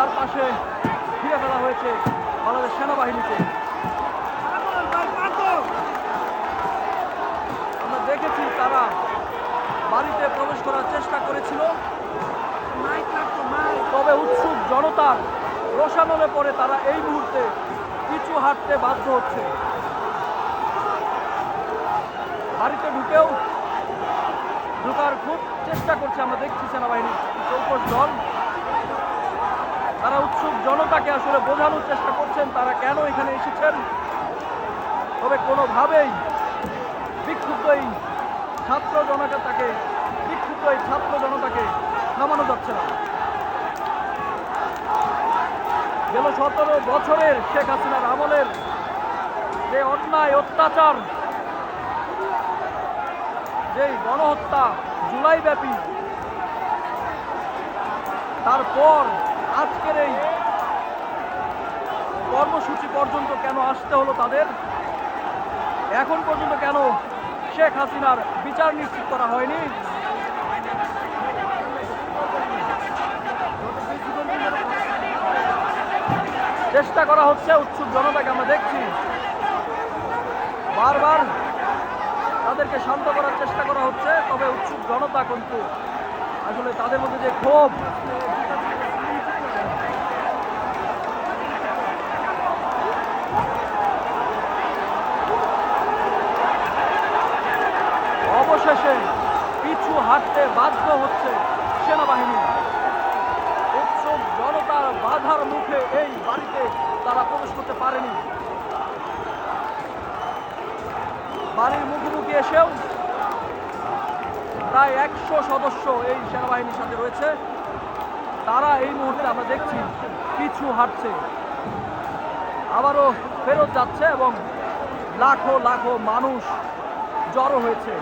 তার পাশে ঘিরে ফেলা হয়েছে বাংলাদেশ সেনাবাহিনীকে। আমরা দেখেছি তারা বাড়িতে প্রবেশ করার চেষ্টা করেছিল। তবে উৎসুক জনতার রোষানলে পরে তারা এই মুহূর্তে পিছু হাঁটতে বাধ্য হচ্ছে। বাড়িতে ঢুকেও ঢুকার খুব চেষ্টা করছে আমরা দেখছি সেনাবাহিনীর চৌকশ দল। তারা উৎসুক, জনতাকে আসলে বোঝানোর চেষ্টা করছেন, তারা কেন এখানে এসেছেন? তবে কোনোভাবেই বিক্ষুব্ধ এই ছাত্র জনতা তাকে, বিক্ষুব্ধ এই ছাত্র জনতাকে থামানো যাচ্ছে না। গেল সতেরো বছরের শেখ হাসিনার আমলের যে অন্যায়, অত্যাচার, যেই গণহত্যা জুলাই ব্যাপী তারপর আজকের এই কর্মসূচি পর্যন্ত কেন আসতে হলো তাদের? এখন পর্যন্ত কেন শেখ হাসিনার বিচার নিশ্চিত করা হয়নি? চেষ্টা করা হচ্ছে, উৎসুক জনতাকে আমরা দেখছি। বারবার তাদেরকে শান্ত করার চেষ্টা করা হচ্ছে, তবে উৎসুক জনতা কিন্তু আসলে তাদের মধ্যে যে ক্ষোভ অবশেষে পিছু হাঁটতে বাধ্য হচ্ছে সেনাবাহিনী। উৎসুক জনতার বাধার মুখে এই বাড়িতে তারা প্রবেশ করতে পারেনি। বাড়ির মুখোমুখি এসেও প্রায় একশো সদস্য এই সেনাবাহিনীর সাথে রয়েছে। তারা এই মুহূর্তে আমরা দেখছি পিছু হাঁটছে। আবারও ফেরত যাচ্ছে এবং লাখো লাখো মানুষ জড়ো হয়েছে।